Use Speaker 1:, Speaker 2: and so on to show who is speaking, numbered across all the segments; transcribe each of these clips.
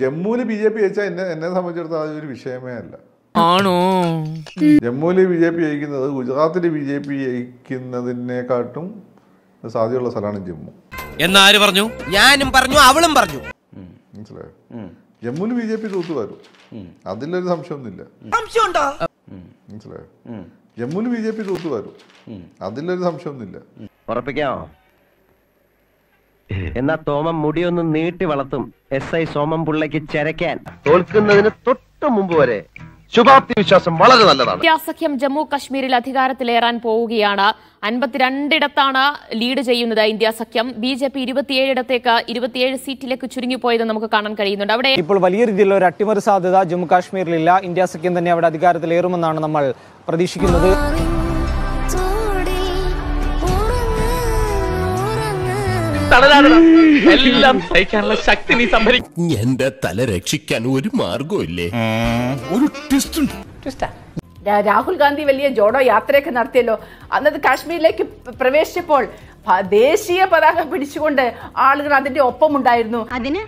Speaker 1: ജമ്മുവിൽ B J P ജയിച്ചാൽ എന്നെ എന്നെ സംബന്ധിച്ചിടത്തോളം അതൊരു വിഷയമേ അല്ല.
Speaker 2: ആണോ?
Speaker 1: ജമ്മുവിൽ ബി ജെ പി ജയിക്കുന്നത് ഗുജറാത്തിൽ ബി ജെ പി ജയിക്കുന്നതിനെക്കാട്ടും സാധ്യതയുള്ള സ്ഥലമാണ് ജമ്മു.
Speaker 2: എന്നാര് പറഞ്ഞു?
Speaker 3: ഞാനും പറഞ്ഞു അവളും പറഞ്ഞു.
Speaker 1: മനസ്സിലായോ? ജമ്മുവിൽ ബി ജെ പി തൂത്തു വരും. അതിലൊരു സംശയമൊന്നുമില്ല.
Speaker 3: സംശയമുണ്ടോ?
Speaker 1: മനസ്സിലായോ? ജമ്മുവിൽ ബി ജെ പി തൂത്തു വരും. അതിലൊരു സംശയമൊന്നുമില്ല.
Speaker 4: ഉറപ്പിക്കാമോ എന്നാ തോമം മുടിയൊന്ന് നീട്ടി വളർത്തും. എസ് ഐ സോമം പിള്ളയ്ക്ക് ചരക്കാൻ തോൽക്കുന്നതിന് തൊട്ട് മുമ്പ് വരെ ശുഭാപ്തി വിശ്വാസം വളരെ നല്ലതാണ്.
Speaker 5: ഇന്ത്യ സഖ്യം ജമ്മു കശ്മീരിൽ അധികാരത്തിലേറാൻ പോവുകയാണ്. അൻപത്തിരണ്ടിടത്താണ് ലീഡ് ചെയ്യുന്നത് ഇന്ത്യ സഖ്യം ബി ജെ പി ഇരുപത്തിയേഴിടത്തേക്ക് ഇരുപത്തിയേഴ് സീറ്റിലേക്ക് ചുരുങ്ങിപ്പോയത് നമുക്ക് കാണാൻ കഴിയുന്നുണ്ട്. അവിടെ
Speaker 6: ഇപ്പോൾ വലിയ രീതിയിലുള്ള ഒരു അട്ടിമറി സാധ്യത ജമ്മു കാശ്മീരിലില്ല. ഇന്ത്യ സഖ്യം തന്നെ അവിടെ അധികാരത്തിലേറുമെന്നാണ് നമ്മൾ പ്രതീക്ഷിക്കുന്നത്.
Speaker 2: എല്ലാം സഹിക്കാനുള്ള ശക്തി നീ സംഭരിക്കും
Speaker 7: എന്റെ തല രക്ഷിക്കാൻ ഒരു മാർഗമില്ലേ
Speaker 8: ഒരു രാഹുൽ ഗാന്ധി വലിയ ജോഡോ യാത്രയൊക്കെ നടത്തിയല്ലോ. അന്നത് കാശ്മീരിലേക്ക് പ്രവേശിച്ചപ്പോൾ ദേശീയ പതാക പിടിച്ചുകൊണ്ട് ആളുകൾ അതിന്റെ ഒപ്പമുണ്ടായിരുന്നു.
Speaker 9: അതിന്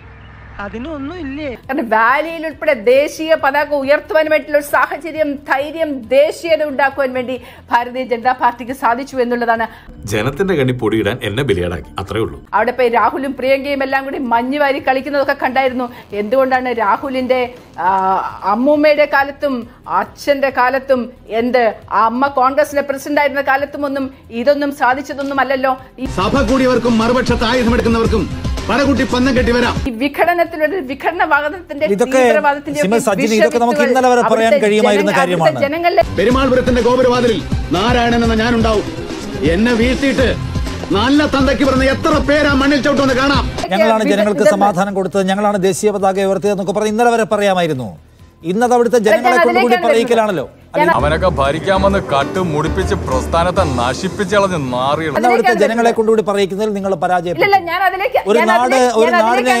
Speaker 3: അതിനൊന്നും ഇല്ലേ
Speaker 8: കാരണം വാലിയിൽ ഉൾപ്പെടെ ദേശീയ പതാക ഉയർത്തുവാൻ വേണ്ടിയുള്ള ഒരു സാഹചര്യം ധൈര്യം ദേശീയത ഉണ്ടാക്കുവാൻ വേണ്ടി ഭാരതീയ ജനതാ പാർട്ടിക്ക് സാധിച്ചു എന്നുള്ളതാണ്.
Speaker 10: ജനത്തിന്റെ കണ്ണി പൊടിയിടാൻ എന്നെ ബലിയാടാക്കി. അത്രേ ഉള്ളൂ.
Speaker 8: അവിടെ പോയി രാഹുലും പ്രിയങ്കയും എല്ലാം കൂടി മഞ്ഞുവാരി കളിക്കുന്നതൊക്കെ കണ്ടായിരുന്നു. എന്തുകൊണ്ടാണ് രാഹുലിന്റെ അമ്മൂമ്മയുടെ കാലത്തും അച്ഛന്റെ കാലത്തും എന്ത് ആ അമ്മ കോൺഗ്രസിന്റെ പ്രസിഡന്റ് ആയിരുന്ന കാലത്തും ഒന്നും ഇതൊന്നും സാധിച്ചതൊന്നും അല്ലല്ലോ ഈ
Speaker 11: സഭ കൂടിയവർക്കും മറുപക്ഷത്ത് ആയുധമെടുക്കുന്നവർക്കും പന്നം കെട്ടി വരാം.
Speaker 8: ഈ വിഘടനത്തിലൂടെ വിഘടനവാദത്തിന്റെ
Speaker 6: ഇതൊക്കെ നമുക്ക് ഇന്നലെ വരെ പറയാൻ കഴിയുമായിരുന്ന കാര്യമാണ്.
Speaker 8: ജനങ്ങളിലെ
Speaker 11: പെരുമാൾപുരത്തിന്റെ ഗോപുരവാതിലിൽ നാരായണൻ എന്ന ഞാനുണ്ടാവും. എന്നെ വീഴ്ത്തിയിട്ട് നല്ല തന്തയ്ക്ക് പറഞ്ഞ എത്ര പേരാ മണ്ണിൽ ചവിട്ടുമെന്ന് കാണാം.
Speaker 6: ഞങ്ങളാണ് ജനങ്ങൾക്ക് സമാധാനം കൊടുത്തത്. ഞങ്ങളാണ് ദേശീയ പതാക ഉയർത്തിയതെന്നൊക്കെ പറഞ്ഞ് ഇന്നലെ വരെ പറയാമായിരുന്നു. ഇന്നത് അവിടുത്തെ ജനങ്ങളെ കൊണ്ടുകൂടി പറയിക്കലാണല്ലോ.
Speaker 10: അവനൊക്കെ ഭരിക്കാമെന്ന് കട്ട് മുടിപ്പിച്ച് പ്രസ്ഥാനത്തെ നശിപ്പിച്ചളഞ്ഞ്
Speaker 6: ഇന്ന് അവിടുത്തെ ജനങ്ങളെ കൊണ്ടുകൂടി പറയിക്കുന്നതിൽ നിങ്ങൾ പരാജയപ്പെട്ടു.
Speaker 8: ഞാൻ അതിലേക്ക്
Speaker 6: ഒരു നാട് നാടിനെ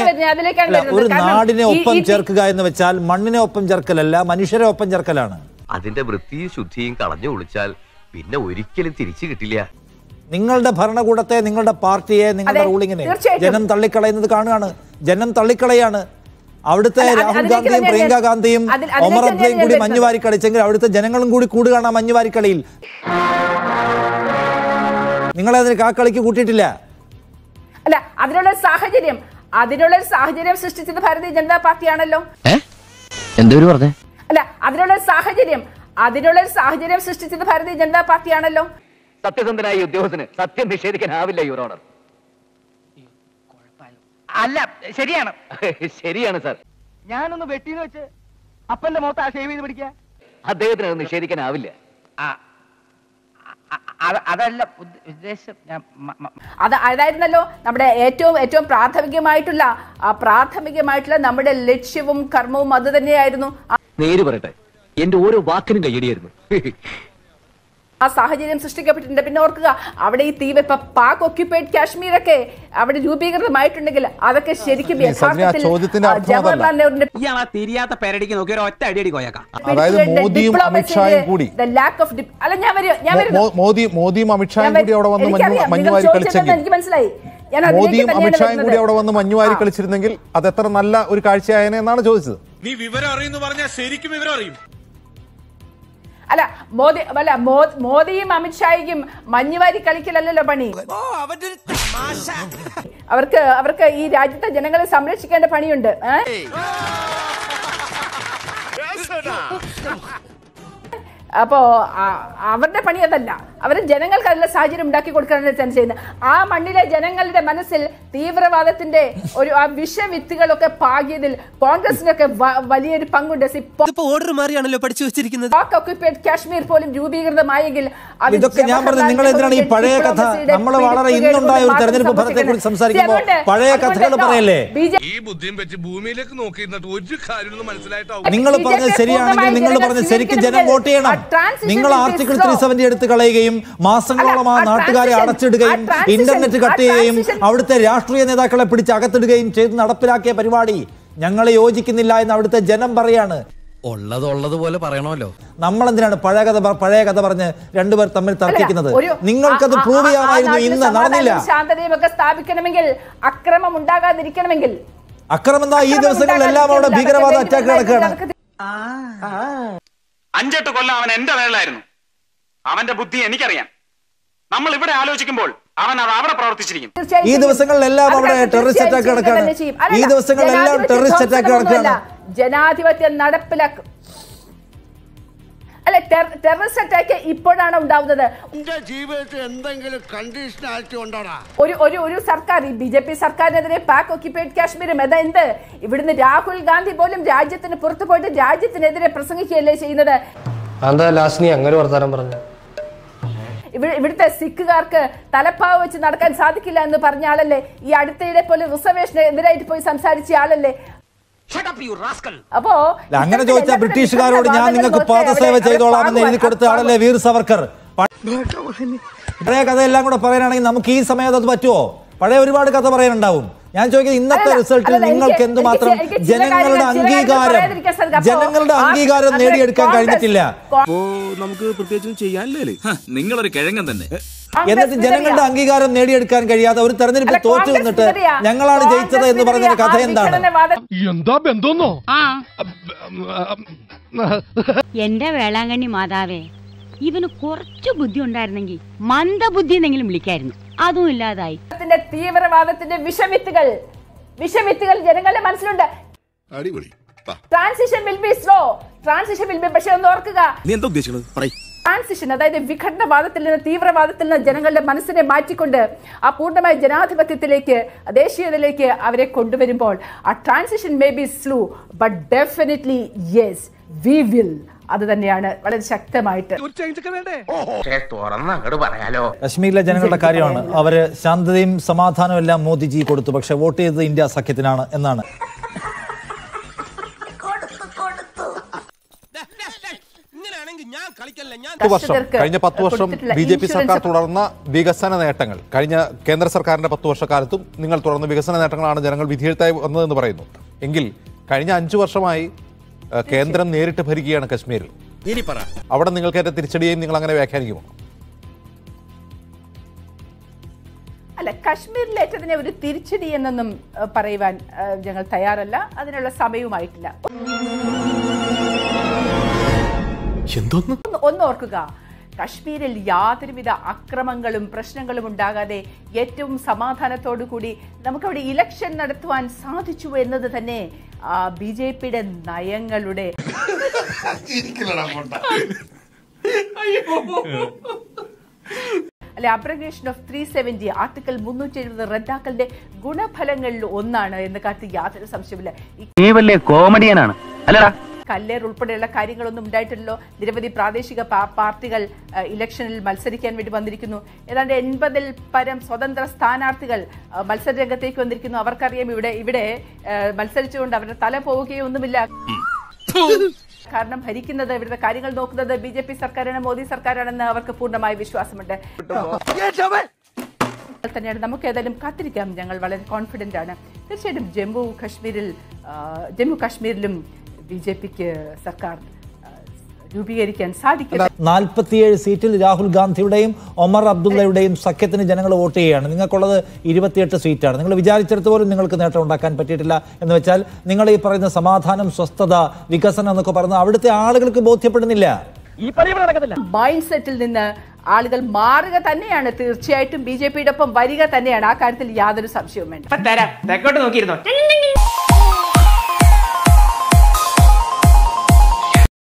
Speaker 6: നാടിനെ ഒപ്പം ചേർക്കുക എന്ന് വെച്ചാൽ മണ്ണിനെ ഒപ്പം ചേർക്കലല്ല മനുഷ്യരെ ഒപ്പം ചേർക്കലാണ്.
Speaker 4: അതിന്റെ വൃത്തിയും ശുദ്ധിയും കളഞ്ഞു ഒളിച്ചാൽ പിന്നെ ഒരിക്കലും തിരിച്ചു കിട്ടില്ല.
Speaker 6: നിങ്ങളുടെ ഭരണകൂടത്തെ നിങ്ങളുടെ പാർട്ടിയെ നിങ്ങളുടെ റൂളിങ്ങിനെ ജനം തള്ളിക്കളയുന്നത് കാണുകയാണ്. ജനം തള്ളിക്കളയാണ്. അവിടുത്തെ രാഹുൽ ഗാന്ധിയും പ്രിയങ്ക ഗാന്ധിയും ഒമർ അബ്ദയും കൂടി. മഞ്ഞുവാരി കളിച്ചെങ്കിൽ അവിടുത്തെ ജനങ്ങളും കൂടി കൂടുകയാണ് ആ മഞ്ഞുവാരി കളിയിൽ നിങ്ങളെ അതിന് കാക്കളിക്ക് കൂട്ടിയിട്ടില്ല?
Speaker 8: അല്ല അതിനുള്ള സാഹചര്യം അതിനുള്ള സാഹചര്യം സൃഷ്ടിച്ചത് ഭാരതീയ ജനതാ പാർട്ടിയാണല്ലോ.
Speaker 4: എന്തൊരു പറഞ്ഞേ?
Speaker 8: അല്ല അതിനുള്ള സാഹചര്യം അതിനുള്ള സാഹചര്യം സൃഷ്ടിച്ചത് ഭാരതീയ ജനതാ പാർട്ടിയാണല്ലോ.
Speaker 4: സത്യസന്ധനായ ഉദ്യോഗസ്ഥന് സത്യം നിഷേധിക്കാനാവില്ല യുവർ ഓണർ
Speaker 3: അല്ല ശരിയാണ്.
Speaker 4: ശരിയാണ് സാർ.
Speaker 3: ഞാനൊന്ന് വെട്ടിന്ന് വെച്ച് അപ്പന്റെ മുഖത്ത് ആ ഷേവ് ചെയ്ത് പിടിക്കുക
Speaker 4: അദ്ദേഹത്തിന് അത് നിഷേധിക്കാനാവില്ല
Speaker 3: അതല്ല ഉദ്ദേശം
Speaker 8: അത് അതായിരുന്നല്ലോ നമ്മുടെ ഏറ്റവും ഏറ്റവും പ്രാഥമികമായിട്ടുള്ള പ്രാഥമികമായിട്ടുള്ള നമ്മുടെ ലക്ഷ്യവും കർമ്മവും അത് തന്നെയായിരുന്നു.
Speaker 4: നേര് പറയട്ടെ എന്റെ ഓരോ വാക്കിനും കയ്യടിയായിരുന്നു.
Speaker 8: ആ സാഹചര്യം സൃഷ്ടിക്കപ്പെട്ടിട്ടുണ്ട്. പിന്നെ ഓർക്കുക അവിടെ ഈ തീവ് ഇപ്പൊ പാക് ഒക്യുപ്പൈഡ് കാശ്മീരൊക്കെ അവിടെ രൂപീകൃതമായിട്ടുണ്ടെങ്കിൽ അതൊക്കെ ശരിക്കും. ജവഹർലാൽ നെഹ്റുവിന്റെ
Speaker 3: തിരിയാത്ത പേരടിക്ക് നോക്കി ഒരു ഒറ്റ അടിയടി കോയക്കാം.
Speaker 1: അതായത് മോദിയും അമിത്ഷായും കൂടി.
Speaker 8: അല്ല ഞാൻ വരും ഞാൻ
Speaker 1: മോദി മോദിയും അമിത്ഷായും കൂടി അവിടെ വന്ന് മഞ്ഞുവാരി കളിച്ചെങ്കിൽ.
Speaker 8: എനിക്ക് മനസ്സിലായി.
Speaker 1: മോദിയും അമിത്ഷായും കൂടി. അവിടെ വന്ന് മഞ്ഞുവാരി കളിച്ചിരുന്നെങ്കിൽ അത് എത്ര നല്ല ഒരു കാഴ്ചയായനെ എന്നാണ് ചോദിച്ചത്.
Speaker 10: നീ വിവരം അറിയുന്നു പറഞ്ഞാൽ ശരിക്കും വിവരം അറിയും.
Speaker 8: അല്ല മോദി അല്ല മോദിയും മഞ്ഞു മഞ്ഞുവാരി കളിക്കലല്ലോ പണി. അവർക്ക് അവർക്ക് ഈ രാജ്യത്തെ ജനങ്ങളെ സംരക്ഷിക്കേണ്ട പണിയുണ്ട് അപ്പോ അവരുടെ പണി അതല്ല. അവരുടെ ജനങ്ങൾക്ക് അതിലെ സാഹചര്യം ഉണ്ടാക്കി കൊടുക്കാനാണ് ചെയ്യുന്നത് ആ മണ്ണിലെ ജനങ്ങളുടെ മനസ്സിൽ തീവ്രവാദത്തിന്റെ ഒരു ആ വിഷവിത്തുകളൊക്കെ പാകിയതിൽ കോൺഗ്രസിനൊക്കെ വലിയൊരു പങ്കുണ്ട്.
Speaker 3: ഓർഡർ മാറിയാണല്ലോ പഠിച്ചു വെച്ചിരിക്കുന്നത്.
Speaker 8: ഒക്യുപ്പൈഡ് കാശ്മീർ പോലും രൂപീകൃതമായെങ്കിൽ
Speaker 6: ഇതൊക്കെ ഞാൻ പറഞ്ഞു നിങ്ങൾ എന്തിനാണ് ഈ പഴയ കഥ? നമ്മൾ വളരെ ഇന്നുണ്ടായ ഒരു തെരഞ്ഞെടുപ്പ് ഫലത്തെ കുറിച്ച് സംസാരിക്കുമ്പോൾ പഴയ കഥകൾ പറയല്ലേ?
Speaker 10: ഈ ബുദ്ധിയും വെച്ച് ഭൂമിയിലേക്ക് നോക്കി ഒരു കാര്യം മനസ്സിലായിട്ടാവും.
Speaker 6: നിങ്ങൾ പറഞ്ഞത് ശരിയാണെങ്കിൽ നിങ്ങൾ
Speaker 8: പറഞ്ഞ
Speaker 6: പറഞ്ഞത് ശരിക്കും ജനം വോട്ട് ചെയ്യണം. നിങ്ങൾ ആർട്ടിക്കിൾ. ത്രീ സെവന്റി എടുത്ത് കളയുകയും മാസങ്ങളോളം ആ നാട്ടുകാരെ അടച്ചിടുകയും ഇന്റർനെറ്റ് കട്ട് ചെയ്യുകയും അവിടുത്തെ രാഷ്ട്രീയ നേതാക്കളെ പിടിച്ച് അകത്തിടുകയും ചെയ്ത് നടപ്പിലാക്കിയ പരിപാടി ഞങ്ങളെ യോജിക്കുന്നില്ല എന്ന് അവിടുത്തെ ജനം പറയാണ്.
Speaker 7: ഉള്ളത് പോലെ പറയണമല്ലോ.
Speaker 6: നമ്മൾ എന്തിനാണ് പഴയ കഥ പഴയ കഥ പറഞ്ഞ് രണ്ടുപേർ തമ്മിൽ തർക്കിക്കുന്നത്? നിങ്ങൾക്കത് പ്രൂവ് ചെയ്യാമായിരുന്നു ഇന്ന് നടന്നില്ല.
Speaker 8: ശാന്തതയും സ്ഥാപിക്കണമെങ്കിൽ അക്രമം ഉണ്ടാകാതിരിക്കണമെങ്കിൽ.
Speaker 6: അക്രമെന്ന ഈ ദിവസങ്ങളിൽ എല്ലാം അവിടെ ഭീകരവാദ അറ്റാക്ക് നടക്കുകയാണ്
Speaker 9: അഞ്ചെട്ട് കൊല്ലം അവൻ എന്റെ മേളിലായിരുന്നു അവന്റെ ബുദ്ധി എനിക്കറിയാം. നമ്മൾ ഇവിടെ ആലോചിക്കുമ്പോൾ അവൻ അത് അവിടെ പ്രവർത്തിച്ചിരിക്കും.
Speaker 6: ഈ ദിവസങ്ങളിലെല്ലാം അവിടെ ടെററിസ്റ്റ് അറ്റാക്ക് നടക്കുകയാണ്. ഈ ദിവസങ്ങളിലെല്ലാം ടെററിസ്റ്റ് അറ്റാക്ക് നടക്കുകയാണ്.
Speaker 8: ജനാധിപത്യം നടപ്പിലാക്കും അല്ലെ ടെററിസ്റ്റ് അറ്റാക്ക് ഇപ്പോഴാണ് ഉണ്ടാവുന്നത്.
Speaker 12: ജീവിതത്തിൽ എന്തെങ്കിലും കണ്ടീഷനാലിറ്റി ഉണ്ടോടാ?
Speaker 8: ഒരു ഒരു ഒരു സർക്കാർ ഈ ബി ജെ പി സർക്കാരിനെതിരെ പാക് ഒക്യുപ്പൈഡ് കാശ്മീരും. എന്താ എന്ത് ഇവിടുന്ന് രാഹുൽ ഗാന്ധി പോലും രാജ്യത്തിന് പുറത്തു പോയിട്ട് രാജ്യത്തിനെതിരെ പ്രസംഗിക്കുകയല്ലേ ചെയ്യുന്നത്?
Speaker 13: എന്താ ലാസ്നി? അങ്ങനെ വർത്താനം പറഞ്ഞു.
Speaker 8: ഇവിടെ ഇവിടുത്തെ സിഖുകാർക്ക് തലപ്പാവ് വെച്ച് നടക്കാൻ സാധിക്കില്ല എന്ന് പറഞ്ഞ ആളല്ലേ? ഈ അടുത്തയിടെ പോലെ റിസർവേഷന് എതിരായിട്ട് പോയി സംസാരിച്ച ആളല്ലേ? അപ്പോ
Speaker 6: അങ്ങനെ ചോദിച്ച ബ്രിട്ടീഷുകാരോട് ഞാൻ നിങ്ങൾക്ക് പാദസേവ ചെയ്തോളാമെന്ന് എഴുതി കൊടുത്ത ആളല്ലേ വീർ സവർക്കർ? പഴയ കഥയെല്ലാം കൂടെ പറയാനാണെങ്കിൽ നമുക്ക് ഈ സമയത്ത് അത് പറ്റുമോ? പഴയ ഒരുപാട് കഥ പറയാനുണ്ടാവും. ഞാൻ ചോദിക്കുന്നത് ഇന്നത്തെ റിസൾട്ടിൽ നിങ്ങൾക്ക് എന്തുമാത്രം മാത്രം ജനങ്ങളുടെ അംഗീകാരം ജനങ്ങളുടെ അംഗീകാരം നേടിയെടുക്കാൻ കഴിഞ്ഞിട്ടില്ല.
Speaker 14: നമുക്ക് പ്രത്യേകിച്ചും ചെയ്യാനില്ലേ നിങ്ങളൊരു കിഴങ്ങൻ തന്നെ.
Speaker 6: എന്നിട്ട് ജനങ്ങളുടെ അംഗീകാരം നേടിയെടുക്കാൻ കഴിയാതെ ഒരു
Speaker 8: തെരഞ്ഞെടുപ്പ്
Speaker 6: തോറ്റു നിന്നിട്ട് ഞങ്ങളാണ് ജയിച്ചത് എന്ന് പറഞ്ഞ കഥ എന്താണ്?
Speaker 14: എന്താ ബന്ധമെന്നോ?
Speaker 15: എന്റെ വേളാങ്കണ്ണി മാതാവേ ഇവന് കുറച്ച് ബുദ്ധി ഉണ്ടായിരുന്നെങ്കിൽ മന്ദബുദ്ധി എന്നെങ്കിലും വിളിക്കായിരുന്നു. അതും ഇല്ലാതായി.
Speaker 8: തീവ്രവാദത്തിന്റെ വിഷമിത്തുകൾ വിഷമിത്തുകൾ ജനങ്ങളുടെ മനസ്സിലുണ്ട്.
Speaker 12: അടിപൊളി.
Speaker 8: Transition will be slow transition will be പക്ഷേ ഒന്ന് ഓർക്കുക.
Speaker 14: നീ എന്താ ഉദ്ദേശിക്കുന്നത് പറയ്.
Speaker 8: ട്രാൻസിഷൻ അതായത് വിഘടനവാദത്തിൽ നിന്ന് തീവ്രവാദത്തിൽ നിന്ന് ജനങ്ങളുടെ മനസ്സിനെ മാറ്റിക്കൊണ്ട് ആ പൂർണമായ ജനാധിപത്യത്തിലേക്ക് ദേശീയതയിലേക്ക് അവരെ കൊണ്ടുവരുമ്പോൾ ആ transition may be slow but definitely yes we will അത് തന്നെയാണ് വളരെ ശക്തമായിട്ട്.
Speaker 6: കശ്മീരിലെ ജനങ്ങളുടെ കാര്യമാണ്. അവർ ശാന്തതയും സമാധാനവും എല്ലാം മോദിജി കൊടുത്തു. പക്ഷെ വോട്ട് ചെയ്തത് ഇന്ത്യ സഖ്യത്തിനാണ് എന്നാണ്.
Speaker 16: വർഷം. കഴിഞ്ഞ പത്ത് വർഷം ബി ജെ പി സർക്കാർ തുടർന്ന വികസന നേട്ടങ്ങൾ. കഴിഞ്ഞ കേന്ദ്ര സർക്കാരിന്റെ പത്ത് വർഷക്കാലത്തും നിങ്ങൾ തുടർന്ന വികസന നേട്ടങ്ങളാണ് ജനങ്ങൾ വിധിയെഴുത്തായി വന്നതെന്ന് പറയുന്നു. എങ്കിൽ കഴിഞ്ഞ അഞ്ചു വർഷമായി കേന്ദ്രം നേരിട്ട് ഭരിക്കുകയാണ് കശ്മീരിൽ.
Speaker 14: ഇനി പറ.
Speaker 16: അവിടെ നിങ്ങൾക്കേറ്റ തിരിച്ചടിയെയും നിങ്ങൾ അങ്ങനെ വ്യാഖ്യാനിക്കുമോ?
Speaker 8: അല്ല കശ്മീരിലേറ്റതിനെ ഒരു തിരിച്ചടി എന്നൊന്നും പറയുവാൻ ഞങ്ങൾ തയ്യാറല്ല. അതിനുള്ള സമയവുമായിട്ടില്ല. ഒന്ന് ഓർക്കുക. കശ്മീരിൽ യാതൊരുവിധ അക്രമങ്ങളും പ്രശ്നങ്ങളും ഉണ്ടാകാതെ ഏറ്റവും സമാധാനത്തോടു കൂടി നമുക്കവിടെ ഇലക്ഷൻ നടത്തുവാൻ സാധിച്ചു എന്നത് തന്നെ ബി ജെ പിയുടെ നയങ്ങളുടെ അല്ലെ abrogation of three seventy article മുന്നൂറ്റി എഴുപത് റദ്ദാക്കലിന്റെ ഗുണഫലങ്ങളിൽ ഒന്നാണ് എന്ന് കാട്ടി യാതൊരു സംശയമില്ല ഈ
Speaker 3: നീ വലിയ കോമഡിയനാണ് അല്ലടാ
Speaker 8: കല്ലേർ ഉൾപ്പെടെയുള്ള കാര്യങ്ങളൊന്നും ഉണ്ടായിട്ടില്ലല്ലോ. നിരവധി പ്രാദേശിക പാർട്ടികൾ ഇലക്ഷനിൽ മത്സരിക്കാൻ വേണ്ടി വന്നിരിക്കുന്നു. ഏതാണ്ട് എൺപതിൽ പരം സ്വതന്ത്ര സ്ഥാനാർത്ഥികൾ മത്സര രംഗത്തേക്ക് വന്നിരിക്കുന്നു. അവർക്കറിയാം ഇവിടെ ഇവിടെ മത്സരിച്ചുകൊണ്ട് അവരുടെ തല പോവുകയോ ഒന്നുമില്ല. കാരണം ഭരിക്കുന്നത് ഇവിടുത്തെ കാര്യങ്ങൾ നോക്കുന്നത് ബി ജെ പി സർക്കാരാണ് മോദി സർക്കാരാണെന്ന് അവർക്ക് പൂർണമായ വിശ്വാസമുണ്ട്. തന്നെയാണ് നമുക്ക് ഏതായാലും കാത്തിരിക്കാം. ഞങ്ങൾ വളരെ കോൺഫിഡന്റ് ആണ്. തീർച്ചയായിട്ടും ജമ്മു കാശ്മീരിൽ ജമ്മു കാശ്മീരിലും ബി ജെ പിക്ക് സർക്കാർ രൂപീകരിക്കാൻ സാധിക്കും
Speaker 6: നാൽപ്പത്തിയേഴ് സീറ്റിൽ രാഹുൽ ഗാന്ധിയുടെയും ഒമർ അബ്ദുള്ളയുടെയും സഖ്യത്തിന് ജനങ്ങൾ വോട്ട് ചെയ്യുകയാണ്. നിങ്ങൾക്കുള്ളത് ഇരുപത്തിയെട്ട് സീറ്റാണ്. നിങ്ങൾ വിചാരിച്ചെടുത്ത് പോലും നിങ്ങൾക്ക് നേട്ടം ഉണ്ടാക്കാൻ പറ്റിയിട്ടില്ല എന്ന് വെച്ചാൽ നിങ്ങൾ ഈ പറയുന്ന സമാധാനം സ്വസ്ഥത വികസനം എന്നൊക്കെ പറഞ്ഞ അവിടുത്തെ ആളുകൾക്ക് ബോധ്യപ്പെടുന്നില്ല.
Speaker 8: മൈൻഡ് സെറ്റിൽ നിന്ന് ആളുകൾ മാറുക തന്നെയാണ്. തീർച്ചയായിട്ടും ബി ജെ പിയുടെ ഒപ്പം വരിക തന്നെയാണ്. ആ കാര്യത്തിൽ യാതൊരു സംശയവും വേണ്ട.
Speaker 3: തരാം. നോക്കിയിരുന്നോ?